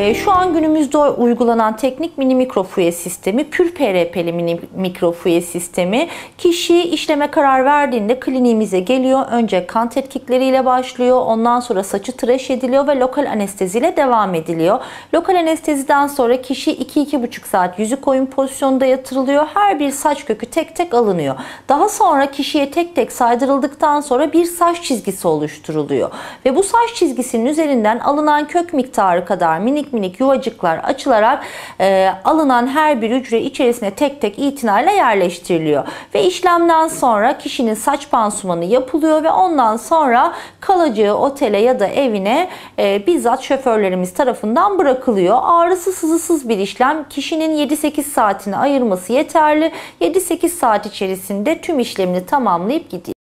Ee, Şu an günümüzde uygulanan teknik mini mikrofuye sistemi, pür PRP'li mini mikrofuye sistemi. Kişi işleme karar verdiğinde kliniğimize geliyor. Önce kan tetkikleriyle başlıyor. Ondan sonra saçı tıraş ediliyor ve lokal anesteziyle devam ediliyor. Lokal anesteziden sonra kişi 2-2,5 saat yüzük oyun pozisyonunda yatırılıyor. Her bir saç kökü tek tek alınıyor. Daha sonra kişiye tek tek saydırıldıktan sonra bir saç çizgisi oluşturuluyor. Ve bu saç çizgisinin üzerinden alınan kök miktarı kadar minik yuvacıklar açılarak e, alınan her bir hücre içerisine tek tek itinayla yerleştiriliyor. Ve işlemden sonra kişinin saç pansumanı yapılıyor ve ondan sonra kalacağı otele ya da evine e, bizzat şoförlerimiz tarafından bırakılıyor. Ağrısız sızısız bir işlem. Kişinin 7-8 saatini ayırması yeterli. 7-8 saat içerisinde tüm işlemini tamamlayıp gidiyor.